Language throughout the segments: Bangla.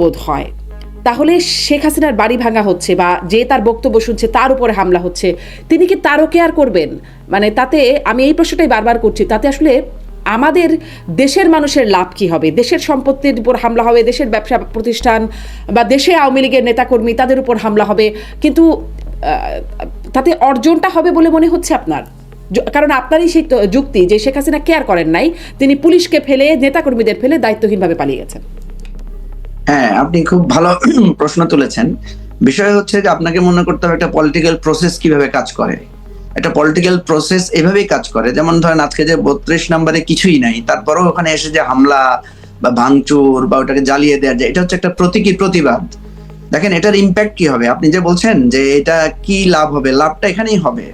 বোধ হয়। তাহলে শেখ হাসিনার বাড়ি ভাঙা হচ্ছে বা যে তার বক্তব্য শুনছে তার উপরে হামলা হচ্ছে, তিনি কি তারও কেয়ার করবেন? মানে তাতে আমি এই প্রশ্নটাই বারবার করছি, তাতে আসলে আমাদের দেশের মানুষের লাভ কি হবে? দেশের সম্পত্তির উপর হামলা হবে, দেশের ব্যবসা প্রতিষ্ঠান বা দেশে আওয়ামী লীগের নেতাকর্মী তাদের উপর হামলা হবে, কিন্তু তাতে অর্জনটা হবে বলে মনে হচ্ছে আপনার? কারণ আপনারই সেই যুক্তি যে শেখ হাসিনা কেয়ার করেন নাই, তিনি পুলিশকে ফেলে, নেতাকর্মীদের ফেলে দায়িত্বহীনভাবে পালিয়ে গেছেন। হ্যাঁ আপনি খুব ভালো প্রশ্ন তুলেছেন। বিষয় হচ্ছে যে আপনাকে মনে করতে হবে একটা পলিটিক্যাল প্রসেস কীভাবে কাজ করে। একটা পলিটিক্যাল প্রসেস এভাবেই কাজ করে। যেমন ধরেন আজকে যে বত্রিশ নম্বরে কিছুই নাই, তারপরেও ওখানে এসে যে হামলা বা ভাঙচুর বা ওটাকে জ্বালিয়ে দেওয়া যায় এটা হচ্ছে একটা প্রতীকী প্রতিবাদ। দেখেন, এটার ইম্প্যাক্ট কি হবে? আপনি যে বলছেন যে এটা কি লাভ হবে, লাভটা এখানেই হবে।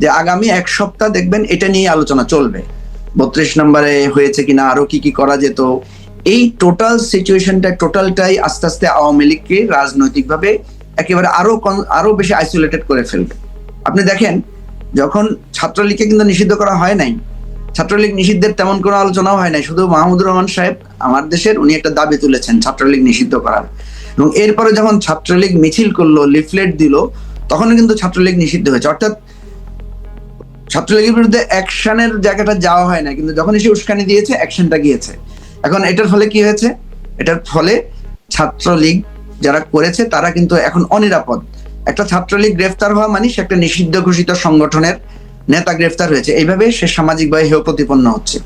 যে আগামী এক সপ্তাহ দেখবেন এটা নিয়ে আলোচনা চলবে। বত্রিশ নম্বরে হয়েছে কিনা, আরও কি কি করা যেত এই টোটাল সিচুয়েশনটা টোটালটাই আস্তে আস্তে আওয়ামী লীগকে রাজনৈতিকভাবে একেবারে আরও আরও বেশি আইসোলেটেড করে ফেলবে। আপনি দেখেন, যখন ছাত্রলীগকে কিন্তু নিষিদ্ধ করা হয় নাই, ছাত্রলীগ নিষিদ্ধের তেমন কোনো আলোচনাও হয় নাই, শুধু মাহমুদুর রহমান সাহেব, আমার দেশের উনি একটা দাবি তুলেছেন ছাত্রলীগ নিষিদ্ধ করার। এবং এরপরে যখন ছাত্রলীগ মিছিল করল লিফলেট দিল তখন কিন্তু ছাত্রলীগ নিষিদ্ধ হয়েছে। অর্থাৎ ছাত্রলীগের বিরুদ্ধে অ্যাকশনের জায়গাটা যাওয়া হয় না, কিন্তু যখন এসে উস্কানি দিয়েছে অ্যাকশনটা গিয়েছে। এখন এটার ফলে কি হয়েছে? এটার ফলে ছাত্রলীগ যারা করেছে, তারা কিন্তু এখন অনিরাপদ। একটা ছাত্রলীগ গ্রেফতার হওয়া মানে সে একটা নিষিদ্ধ ঘোষিত সংগঠনের নেতা গ্রেফতার হয়েছে। এইভাবে সে সামাজিকভাবে হেয় প্রতিপন্ন হচ্ছে।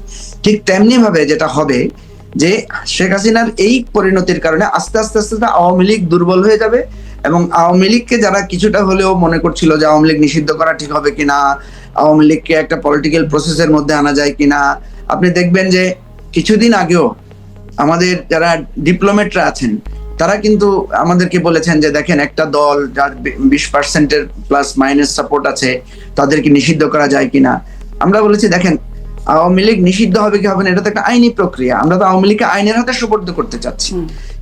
ঠিক তেমনি ভাবে যেটা হবে যে শেখ হাসিনার এই পরিণতির কারণে আস্তে আস্তে আস্তে আওয়ামী লীগ দুর্বল হয়ে যাবে এবং আওয়ামী লীগকে যারা কিছুটা হলেও মনে করছিল যে আওয়ামী লীগ নিষিদ্ধ করা ঠিক হবে কিনা, আওয়ামী লীগকে একটা পলিটিক্যাল প্রসেসের মধ্যে আনা যায় কিনা, আপনি দেখবেন যে কিছুদিন আগেও আমাদের যারা ডিপ্লোমেটরা আছেন তারা কিন্তু আমাদেরকে বলেছেন যে দেখেন একটা দল যার বিশ পার্সেন্টের প্লাস মাইনাস সাপোর্ট আছে তাদেরকে নিষিদ্ধ করা যায় কিনা? আমরা বলেছি দেখেন আওয়ামী লীগ নিষিদ্ধ হবে কি হবে না এটা তো একটা আইনি প্রক্রিয়া। আমরা তো আওয়ামী লীগকে আইনের হাতে সুপর্দ করতে চাচ্ছি।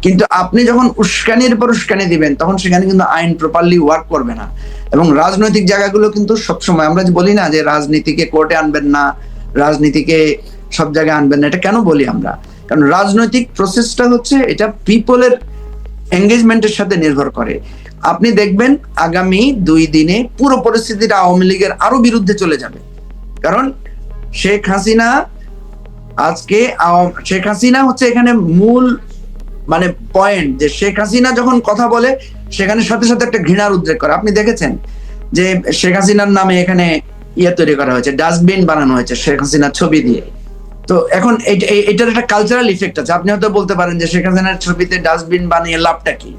কিন্তু আপনি যখন উস্কানির পর উস্কানি দিবেন তখন সেখানে কিন্তু আইন প্রপারলি ওয়ার্ক করবে না। এবং রাজনৈতিক জায়গাগুলো কিন্তু সবসময় আমরা বলি না যে রাজনীতিকে কোর্টে আনবেন না রাজনীতিকে সব জায়গায় আনবেন না। এটা কেন বলি আমরা? কারণ রাজনৈতিক প্রসেসটা হচ্ছে এটা পিপলের এঙ্গেজমেন্টের সাথে নির্ভর করে। আপনি দেখবেন আগামী দুই দিনে পুরো পরিস্থিতিটা আওয়ামী লীগের আরও বিরুদ্ধে চলে যাবে। কারণ শেখ হাসিনা আজকে শেখ হাসিনা হচ্ছে এখানে মূল মানে পয়েন্ট যে শেখ হাসিনা যখন কথা বলে, সেখানে সাথে সাথে একটা ঘৃণার উদ্রেক করে। আপনি দেখেছেন যে শেখ হাসিনার নামে এখানে ইয়ে তৈরি করা হয়েছে, ডাস্টবিন বানানো হয়েছে শেখ হাসিনার ছবি দিয়ে। তো এখন এটার একটা কালচারাল ইফেক্ট আছে। আপনি হয়তো বলতে পারেন যে হাসিনার ছবিতে ডাস্টবিন বানিয়ে লাভটা কি?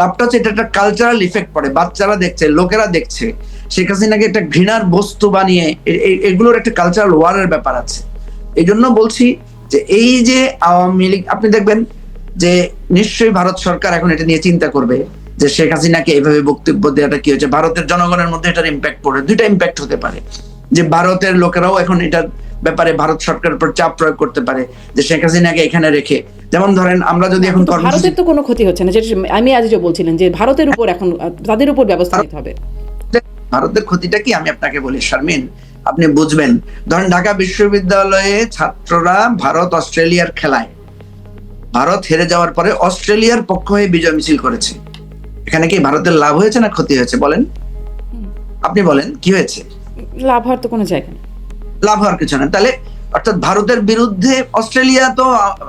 লাভটা হচ্ছে এটা একটা কালচারাল ইফেক্ট পড়ে। বাচ্চারা দেখছে, লোকেরা দেখছে। শেখ হাসিনাকে একটা ঘৃণার বস্তু বানিয়ে এগুলোর একটা কালচারাল ওয়ারের ব্যাপার আছে। এই জন্য বলছি যে এই যে আওয়ামী লীগ, আপনি দেখবেন যে নিশ্চয়ই ভারত সরকার এখন এটা নিয়ে চিন্তা করবে যে শেখ হাসিনাকে এইভাবে বক্তব্য দেওয়াটা কি হচ্ছে ভারতের জনগণের মধ্যে এটার ইম্প্যাক্ট পড়ে। দুইটা ইম্প্যাক্ট হতে পারে। যে ভারতের লোকেরাও এখন এটার ব্যাপারে ভারত সরকারের উপর চাপ প্রয়োগ করতে পারে যে শেখ হাসিনাকে এখানে রেখে। যেমন ধরেন আমরা যদি এখন ভারতের তো কোনো ক্ষতি হচ্ছে না যেটা আমি আজ যে বলছিলেন যে ভারতের উপর এখন তাদের উপর ব্যবস্থা নিতে হবে। ভারতের ক্ষতিটা কি? আমি আপনাকে বলি শারমিন আপনি বুঝবেন। ধরেন ঢাকা বিশ্ববিদ্যালয়ে ছাত্ররা ভারত অস্ট্রেলিয়ার খেলায়। ভারত হেরে যাওয়ার পরে অস্ট্রেলিয়ার পক্ষ হয়ে বিজয় মিছিল করেছে। এখানে কি ভারতের লাভ হয়েছে না ক্ষতি হয়েছে? বলেন। আপনি বলেন কি হয়েছে? লাভ হওয়ার তো কোনো জায়গা নেই। লাভ হওয়ার কিছু না। তাহলে অর্থাৎ ভারতের বিরুদ্ধে অস্ট্রেলিয়া তো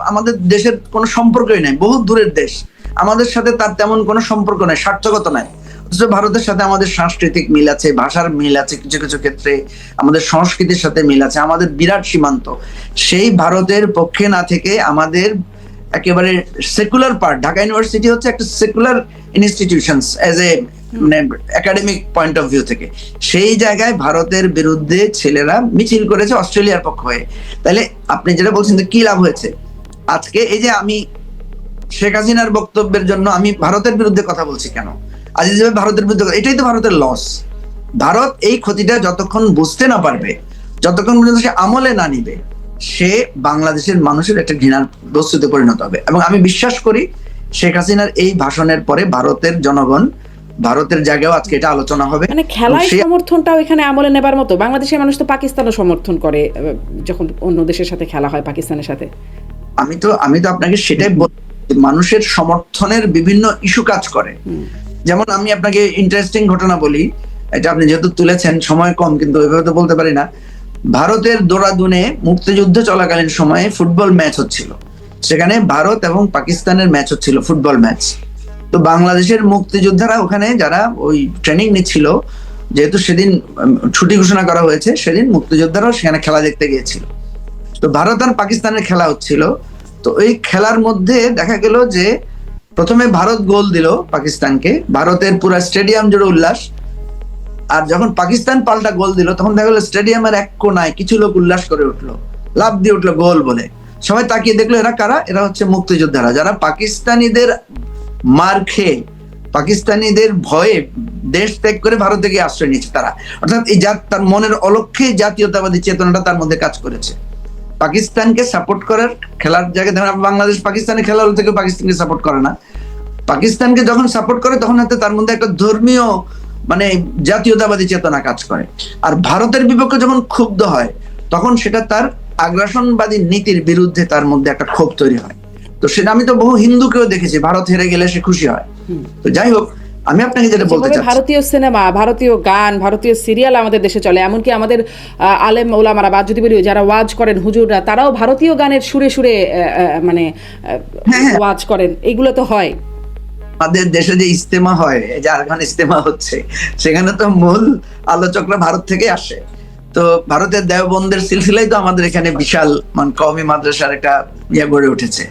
আমাদের দেশের কোনো সম্পর্কই নাই, বহু দূরের দেশ। আমাদের সাথে তার তেমন কোনো সম্পর্ক নাই, স্বার্থগত নাই। অথচ ভারতের সাথে আমাদের সাংস্কৃতিক মিল আছে, ভাষার মিল আছে কিছু কিছু ক্ষেত্রে, আমাদের সংস্কৃতির সাথে মিল আছে, আমাদের বিরাট সীমান্ত। সেই ভারতের পক্ষে না থেকে আমাদের একেবারে সেকুলার পার্ট ঢাকা ইউনিভার্সিটি হচ্ছে একটা সেকুলার ইনস্টিটিউশন এজ এ মানে একাডেমিক পয়েন্ট অফ ভিউ থেকে। সেই জায়গায় ভারতের বিরুদ্ধে ছেলেরা মিছিল করেছে অস্ট্রেলিয়ার পক্ষ হয়ে। তাহলে আপনি যেটা বলছেন কি লাভ হয়েছে? আজকে এই যে আমি শেখ হাসিনার বক্তব্যের জন্য আমি ভারতের বিরুদ্ধে কথা বলছি কেন? আজ যে ভারতের বিরুদ্ধে এটাই তো ভারতের লস ভারত এই ক্ষতিটা যতক্ষণ বুঝতে না পারবে, যতক্ষণ পর্যন্ত সে আমলে না নিবে সে বাংলাদেশের মানুষের একটা ঘৃণার বস্তুতে পরিণত হবে। এবং আমি বিশ্বাস করি শেখ হাসিনার এই ভাষণের পরে ভারতের জনগণ ভারতের জায়গায় আজকে এটা আলোচনা হবে। মানে খেলায় সমর্থনটাও এখানে আমলে নেবার মতো। বাংলাদেশের মানুষ তো পাকিস্তানও সমর্থন করে যখন অন্য দেশের সাথে খেলা হয় পাকিস্তানের সাথে। আমি তো আমি তো আপনাকে সেটাই বল- মানুষের সমর্থনের বিভিন্ন ইস্যু কাজ করে। যেমন আমি আপনাকে ইন্টারেস্টিং ঘটনা বলি। এটা আপনি যেহেতু তুলেছেন সময় কম কিন্তু এভাবে তো বলতে পারি না। ভারতের দোরাদুনে মুক্তিযুদ্ধ চলাকালীন সময়ে ফুটবল ম্যাচ হচ্ছিল। সেখানে ভারত এবং পাকিস্তানের ম্যাচ হচ্ছিল ফুটবল ম্যাচ। তো বাংলাদেশের মুক্তিযোদ্ধারা ওখানে যারা ওই ট্রেনিং নিচ্ছিল, যেহেতু সেদিন ছুটি ঘোষণা করা হয়েছে, সেদিন মুক্তিযোদ্ধারাও সেখানে খেলা দেখতে গিয়েছিল। তো ভারত আর পাকিস্তানের খেলা হচ্ছিল। তো এই খেলার মধ্যে দেখা গেল যে, প্রথমে ভারত গোল দিল পাকিস্তানকে। ভারতের পুরা স্টেডিয়াম জুড়ে উল্লাস। আর যখন পাকিস্তান পাল্টা গোল দিল, তখন দেখা গেল স্টেডিয়ামের এক কোনায় কিছু লোক উল্লাস করে উঠল। লাভ দিয়ে উঠল গোল বলে। সবাই তাকিয়ে দেখল, এরা কারা? এরা হচ্ছে মুক্তিযোদ্ধারা, যারা পাকিস্তানিদের মার খেয়ে, পাকিস্তানিদের ভয়ে দেশ ত্যাগ করে ভারতে গিয়ে আশ্রয় নিয়েছে তারা। অর্থাৎ এই তার মনের অলক্ষ্যে জাতীয়তাবাদী চেতনাটা তার মধ্যে কাজ করেছে। পাকিস্তানকে সাপোর্ট করার খেলার জায়গায়, ধরেন বাংলাদেশ, পাকিস্তানের খেলা থেকে পাকিস্তানকে সাপোর্ট করে না। পাকিস্তানকে যখন সাপোর্ট করে, তখন হয়তো তার মধ্যে একটা ধর্মীয় মানে জাতীয়তাবাদী চেতনা কাজ করে। আর ভারতের বিপক্ষে যখন ক্ষুব্ধ হয় তখন সেটা তার আগ্রাসনবাদী নীতির বিরুদ্ধে তার মধ্যে একটা ক্ষোভ তৈরি হয়। তো সেটা আমি তো বহু হিন্দুকেও দেখেছি ভারত হেরে গেলে সে খুশি হয়। তো যাই হোক আমি আপনাকে যেটা বলতে চাচ্ছি ভারতীয় সিনেমা ভারতীয় গান ভারতীয় সিরিয়াল আমাদের দেশে চলে এমনকি আমাদের আলেম ওলামারা বা যদি বলি যারা ওয়াজ করেন হুজুররা তারাও ভারতীয় গানের সুরে সুরে মানে হ্যাঁ, হ্যাঁ। ওয়াজ করেন। এগুলো তো হয়। আমাদের দেশে যে ইস্তেমা হয় যে আরগান ইস্তেমা হচ্ছে, সেখানে তো মূল আলোচকরা ভারত থেকে আসে। তো ভারতের দেওবন্দের সিলসিলাই তো আমাদের এখানে বিশাল মানে কওমি মাদ্রাসার একটা ইয়ে গড়ে উঠেছে।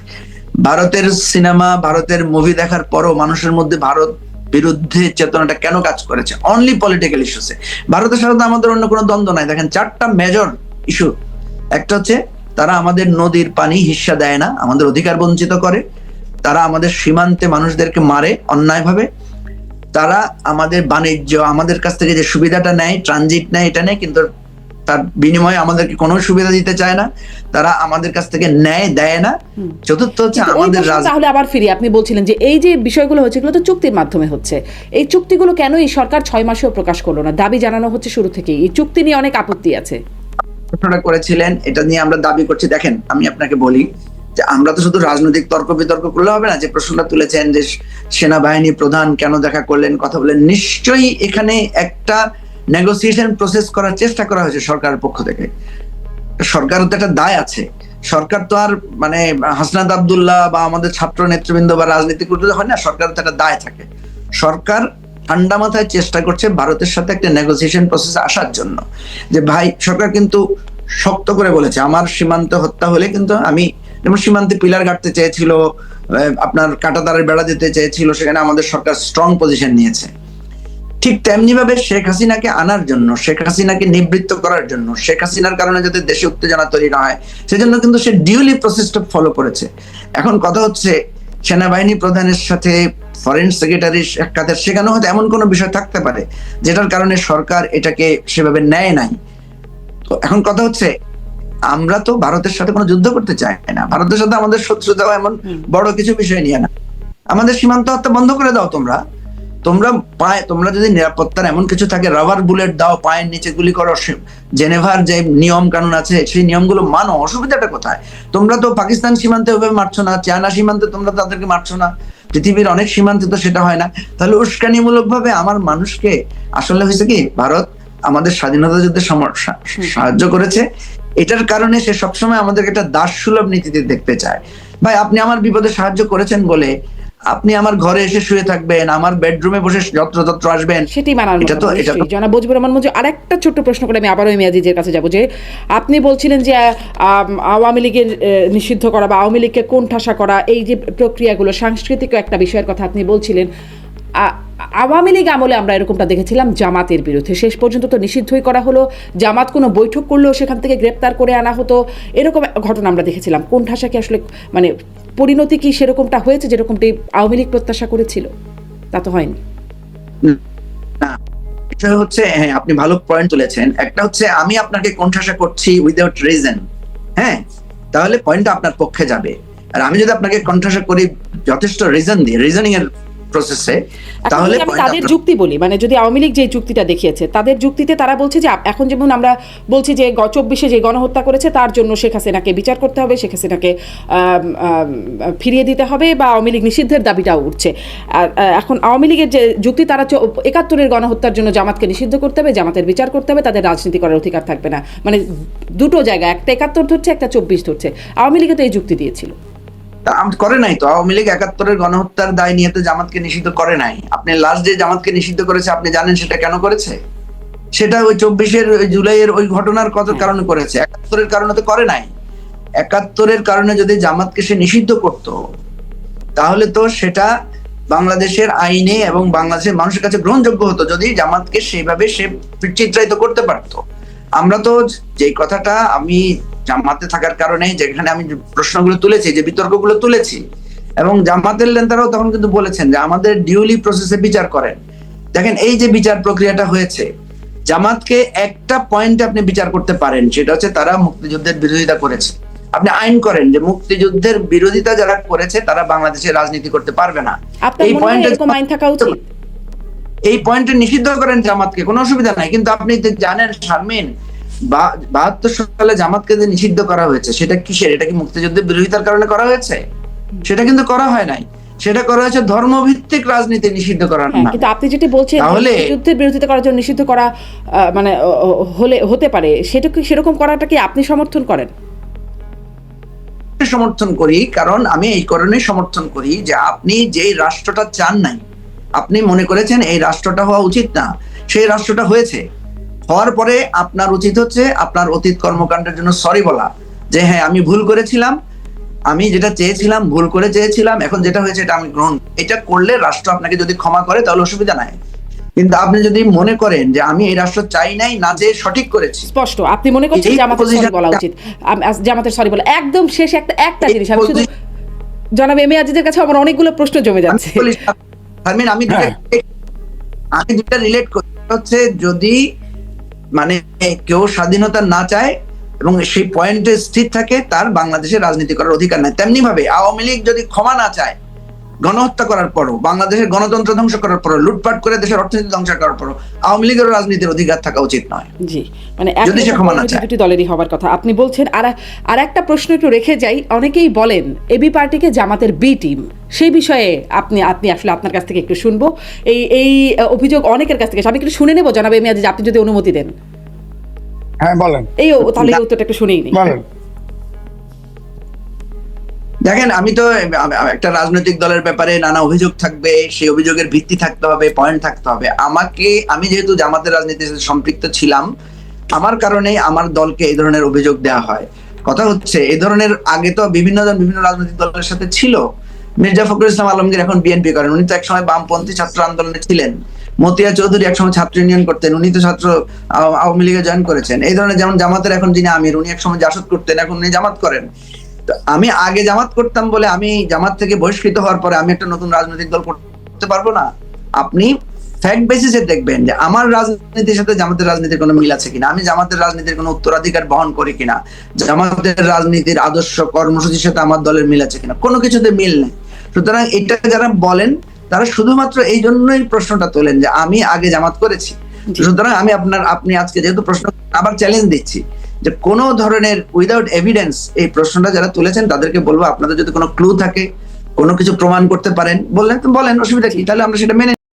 ভারতের সিনেমা, ভারতের মুভি দেখার পরও মানুষের মধ্যে ভারত বিরুদ্ধে চেতনাটা কেন কাজ করেছে? অনলি পলিটিক্যাল ইস্যুসে ভারতের সাথে আমাদের অন্য কোনো দ্বন্দ্ব নাই। দেখেন, চারটা মেজর ইস্যু একটা হচ্ছে, তারা আমাদের নদীর পানি হিস্সা দেয় না, আমাদের অধিকার বঞ্চিত করে। তারা আমাদের সীমান্তে মানুষদেরকে মারে অন্যায়ভাবে। তারা আমাদের বাণিজ্য আমাদের কাছ থেকে যে সুবিধাটা নেয় ট্রানজিট নেয় এটা নেয় কিন্তু তার বিনিময়ে আমাদেরকে কোনো সুবিধা দিতে চায় না। তারা আমাদের কাছ থেকে ন্যায় দেয় না। চতুর্থ হচ্ছে আমাদের তাহলে আবার ফিরি। আপনি বলছিলেন যে এই যে বিষয়গুলো হচ্ছে এগুলো তো চুক্তির মাধ্যমে হচ্ছে। এই চুক্তিগুলো কেন এই সরকার ছয় মাসেও প্রকাশ করল না? দাবি জানানো হচ্ছে শুরু থেকেই। এই চুক্তি নিয়ে অনেক আপত্তি আছে। প্রশ্নটা করেছিলেন এটা নিয়ে আমরা দাবি করছি। দেখেন আমি আপনাকে বলি যে আমরা তো শুধু রাজনৈতিক তর্ক বিতর্ক করলে হবে না, যে প্রশ্নটা তুলেছেন যে সেনাবাহিনী প্রধান কেন দেখা করলেন, কথা বলেন, নিশ্চয়ই এখানে একটা নেগোসিয়েশন প্রসেস করার চেষ্টা করা হয়েছে সরকারের পক্ষ থেকে। সরকারের তো একটা দায় আছে। সরকার তো আর মানে হাসনাত আবদুল্লাহ বা আমাদের ছাত্র নেতৃবৃন্দ বা রাজনীতি করতে হয় না, সরকারের তো একটা দায় থাকে। সরকার ঠান্ডা মাথায় চেষ্টা করছে ভারতের সাথে একটা নেগোসিয়েশন প্রসেস আসার জন্য। যে ভাই, সরকার কিন্তু শক্ত করে বলেছে, আমার সীমান্ত হত্যা হলে কিন্তু আমি যেমন সীমান্তে পিলার গাড়তে চেয়েছিল আপনার কাটাতারের বেড়া দিতে চেয়েছিল, সেখানে আমাদের সরকার স্ট্রং পজিশন নিয়েছে। ঠিক তেমনি ভাবে শেখ হাসিনাকে আনার জন্য, শেখ হাসিনাকে নিবৃত্ত করার জন্য, শেখ হাসিনার কারণে যাতে দেশে উত্তেজনা তৈরি না হয়, সেজন্য কিন্তু সে ডিউলি প্রসেসটা ফলো করেছে। এখন কথা হচ্ছে, সেনাবাহিনী প্রধানের সাথে ফরেন সেক্রেটারি সাক্ষাতের সেখানে হয়তো এমন কোনো বিষয় থাকতে পারে, যেটার কারণে সরকার এটাকে সেভাবে নেয় নাই। তো এখন কথা হচ্ছে আমরা তো ভারতের সাথে কোনো যুদ্ধ করতে চাই না। ভারতের সাথে আমাদের শত্রুতা এমন বড় কিছু বিষয় নিয়ে না। আমাদের সীমান্ত হত্যা বন্ধ করে দাও তোমরা। তোমরা পায়ে তোমরা যদি নিরাপত্তার এমন কিছু থাকে রাবার বুলেট দাও পায়ের নিচে গুলি করো জেনেভার যে নিয়ম কানুন আছে সেই নিয়মগুলো মানো অসুবিধাটা কোথায়? তোমরা তো পাকিস্তান সীমান্তে ওভাবে মারছো না চায়না সীমান্তে তোমরা তাদেরকে মারছো না পৃথিবীর অনেক সীমান্তে তো সেটা হয় না। তাহলে উস্কানিমূলক ভাবে আমার মানুষকে আসলে হয়েছে কি ভারত আমাদের স্বাধীনতা যুদ্ধে সাহায্য করেছে। এটার কারণে সে সবসময় আমাদেরকে একটা দাস সুলভ নীতিতে দেখতে চায় ভাই আপনি আমার বিপদে সাহায্য করেছেন বলে আপনি আমার ঘরে এসে শুয়ে থাকবেন আমার বেডরুমে বসে যত্র যত্রতত্র আসবেন সেটি মানার এটা তো এটা। জনাব মুজিবুর রহমান মঞ্জু আরেকটা ছোট্ট প্রশ্ন করে আমি আবারও মেয়াজিজের কাছে যাব যে আপনি বলছিলেন যে আওয়ামী লীগের নিষিদ্ধ করা বা আওয়ামী লীগকে কোণঠাসা করা এই যে প্রক্রিয়াগুলো সাংস্কৃতিক একটা বিষয়ের কথা আপনি বলছিলেন আওয়ামী লীগ আমলে আমরা এরকমটা দেখেছিলাম জামাতের বিরুদ্ধে। শেষ পর্যন্ত তো নিষিদ্ধই করা হলো। জামাত কোনো বৈঠক করলেও সেখান থেকে গ্রেপ্তার করে আনা হতো। এরকম ঘটনা আমরা দেখেছিলাম। কোণঠাসা কি আসলে মানে পরিণতি কি সেরকমটা হয়েছে যেরকমটি আওয়ামী লীগ প্রত্যাশা করেছিল? তা তো হয়নি। হচ্ছে হ্যাঁ আপনি ভালো পয়েন্ট তুলেছেন। একটা হচ্ছে, আমি আপনাকে কোণঠাসা করছি উইদাউট রিজন হ্যাঁ তাহলে পয়েন্টটা আপনার পক্ষে যাবে। আর আমি যদি আপনাকে কণ্ঠাসা করি, যথেষ্ট রিজন দিয়ে রিজনিং এর প্রসেসে তাহলে আমি তাদের যুক্তি বলি মানে যদি আওয়ামী লীগ যে যুক্তিটা দেখিয়েছে তাদের যুক্তিতে তারা বলছে যে এখন যেমন আমরা বলছি যে চব্বিশে যে গণহত্যা করেছে তার জন্য শেখ হাসিনাকে বিচার করতে হবে শেখ হাসিনাকে ফিরিয়ে দিতে হবে বা আওয়ামী লীগ নিষিদ্ধের দাবিটাও উঠছে। এখন আওয়ামী লীগের যে যুক্তি তারা একাত্তরের গণহত্যার জন্য জামাতকে নিষিদ্ধ করতে হবে জামাতের বিচার করতে হবে তাদের রাজনীতি করার অধিকার থাকবে না। মানে দুটো জায়গা একটা একাত্তর ধরছে একটা চব্বিশ ধরছে। আওয়ামী লীগে তো এই যুক্তি দিয়েছিল। করে নাই তো। আওয়ামী লীগ একাত্তরের গণহত্যার দায় নিয়ে তো জামাতকে নিষিদ্ধ করে নাই। আপনি লাস্ট যে জামাতকে নিষিদ্ধ করেছে আপনি জানেন সেটা কেন করেছে? সেটা ওই চব্বিশের জুলাইয়ের ওই ঘটনার কত কারণে করেছে? একাত্তরের কারণে তো করে নাই। একাত্তরের কারণে যদি জামাতকে সে নিষিদ্ধ করত তাহলে তো সেটা বাংলাদেশের আইনে এবং বাংলাদেশের মানুষের কাছে গ্রহণযোগ্য হতো যদি জামাতকে সেইভাবে সে চিত্রায়িত করতে পারতো। আমরা তো যে কথাটা আমি জামাতে থাকার কারণে যেখানে আমি প্রশ্নগুলো তুলেছি যে বিতর্কগুলো তুলেছি এবং জামাতের নেতারাও তখন কিন্তু বলেছেন যে আমাদের ডিউলি প্রসেসে বিচার করেন। দেখেন এই যে বিচার প্রক্রিয়াটা হয়েছে জামাতকে একটা পয়েন্টে আপনি বিচার করতে পারেন সেটা হচ্ছে তারা মুক্তিযুদ্ধের বিরোধিতা করেছে। আপনি আইন করেন যে মুক্তিযুদ্ধের বিরোধিতা যারা করেছে তারা বাংলাদেশে রাজনীতি করতে পারবে না। এই পয়েন্টে আইন থাকা উচিত? এই পয়েন্টে নিষিদ্ধ করেন জামাতকে কোনো অসুবিধা নাই। কিন্তু আপনি জানেন শারমিন বাহাত্তর সালে জামাতকে যে নিষিদ্ধ করা হয়েছে সেটা কিসের? এটা কি মুক্তিযুদ্ধের বিরোধিতার কারণে করা হয়েছে? সেটা কিন্তু করা হয় নাই। সেটা করা হয়েছে ধর্মভিত্তিক রাজনীতি নিষিদ্ধ করার হ্যাঁ না কিন্তু আপনি যেটি বলছেন যুদ্ধের বিরোধিতা করার জন্য নিষিদ্ধ করা মানে হলে হতে পারে। সেটা কি সেরকম করাটা কি আপনি সমর্থন করেন? সমর্থন করি কারণ আমি এই কারণে সমর্থন করি যে আপনি যেই রাষ্ট্রটা চান নাই আপনি মনে করেছেন এই রাষ্ট্রটা হওয়া উচিত না। সেই রাষ্ট্রটা হয়েছে। হওয়ার পরে আপনার উচিত হচ্ছে আপনার অতীত কর্মকাণ্ডের জন্য সরি বলা। যে হ্যাঁ আমি ভুল করেছিলাম আমি যেটা চেয়েছিলাম ভুল করে চেয়েছিলাম এখন যেটা হয়েছে এটা আমি গ্রহণ এটা করলে রাষ্ট্র আপনাকে যদি ক্ষমা করে তাহলে অসুবিধা নাই। কিন্তু আপনি যদি মনে করেন যে আমি এই রাষ্ট্র চাই নাই না যে সঠিক করেছি স্পষ্ট আপনি মনে করছেন জামাতের সরি বলা উচিত। জামাতের সরি বলা একদম শেষ একটা একটা জিনিস আমি শুধু জনাব এম আজিজের কাছে আমার অনেকগুলো প্রশ্ন জমে যাচ্ছে। আমি। আমি যেটা রিলেট করি হচ্ছে যদি মানে কেউ স্বাধীনতা না চায় এবং সেই পয়েন্টে স্থির থাকে, তার বাংলাদেশে রাজনীতি করার অধিকার নাই। তেমনি ভাবে আওয়ামী লীগ যদি ক্ষমা না চায় গণহত্যা করার পরও বাংলাদেশের গণতন্ত্র ধ্বংস করার পরও লুটপাট করে দেশের অর্থনীতি ধ্বংস করার পরও আওয়ামী লীগের রাজনীতির অধিকার থাকা উচিত নয়। জি মানে যদি সে ক্ষমা না দুটি চায়। দুটি দলেরই হবার কথা। আপনি বলছেন আর আর একটা প্রশ্ন একটু রেখে যাই। অনেকেই বলেন এবি পার্টিকে জামাতের বি টিম। সেই বিষয়ে আপনি আপনি আসলে আপনার কাছ থেকে একটু শুনব। এই এই অভিযোগ অনেকের কাছ থেকে আমি একটু শুনে নেব জানাবে এম এ আজিজ আপনি যদি অনুমতি দেন। হ্যাঁ বলেন। এই তাহলে এই উত্তরটা একটু শুনেই নিই। বলেন। দেখেন, আমি তো একটা রাজনৈতিক দলের ব্যাপারে নানা অভিযোগ থাকবে, সেই অভিযোগের ভিত্তি থাকতে হবে পয়েন্ট থাকতে হবে। আমাকে, আমি যেহেতু জামাতের রাজনীতির সাথে সম্পৃক্ত ছিলাম, আমার কারণে আমার দলকে এই ধরনের অভিযোগ দেওয়া হয়। কথা হচ্ছে, এই ধরনের আগে তো বিভিন্ন জন, বিভিন্ন রাজনৈতিক দলের সাথে ছিল। মির্জা ফখরুল ইসলাম আলমগীর এখন বিএনপি করেন। উনি তো একসময় বামপন্থী ছাত্র আন্দোলনে ছিলেন। মতিয়া চৌধুরী একসময় ছাত্র ইউনিয়ন করতেন। উনি তো ছাত্র আওয়ামী লীগে জয়েন করেছেন। এই ধরনের যেমন জামাতের এখন যিনি আমির, উনি একসময় জাসদ করতেন, এখন উনি জামাত করেন। আমি আগে জামাত করতাম বলে আমি জামাত থেকে বহিষ্কৃত হওয়ার পরে আমি একটা নতুন রাজনৈতিক দল করতে পারব না। আপনি ফ্যাক্ট বেসিসে দেখবেন যে আমার রাজনীতির সাথে জামাতের রাজনীতির কোনো মিল আছে কিনা? আমি জামাতের রাজনীতির কোনো উত্তরাধিকার বহন করি কিনা? জামাতের রাজনীতির আদর্শ কর্মসূচির সাথে আমার দলের মিল আছে কিনা? কোনো কিছুতে মিল নেই। সুতরাং এটা যারা বলেন তারা শুধুমাত্র এই জন্যই প্রশ্নটা তোলেন যে আমি আগে জামাত করেছি। সুতরাং আমি আপনার আপনি আজকে যেহেতু প্রশ্ন আবার চ্যালেঞ্জ দিচ্ছি। যে কোনো ধরনের উইদাউট এভিডেন্স এই প্রশ্নটা যারা তুলেছেন, তাদেরকে বলব, আপনাদের যদি কোনো ক্লু থাকে, কোনো কিছু প্রমাণ করতে পারেন বললেন তো বলেন, অসুবিধা কি? তাহলে আমরা সেটা মেনে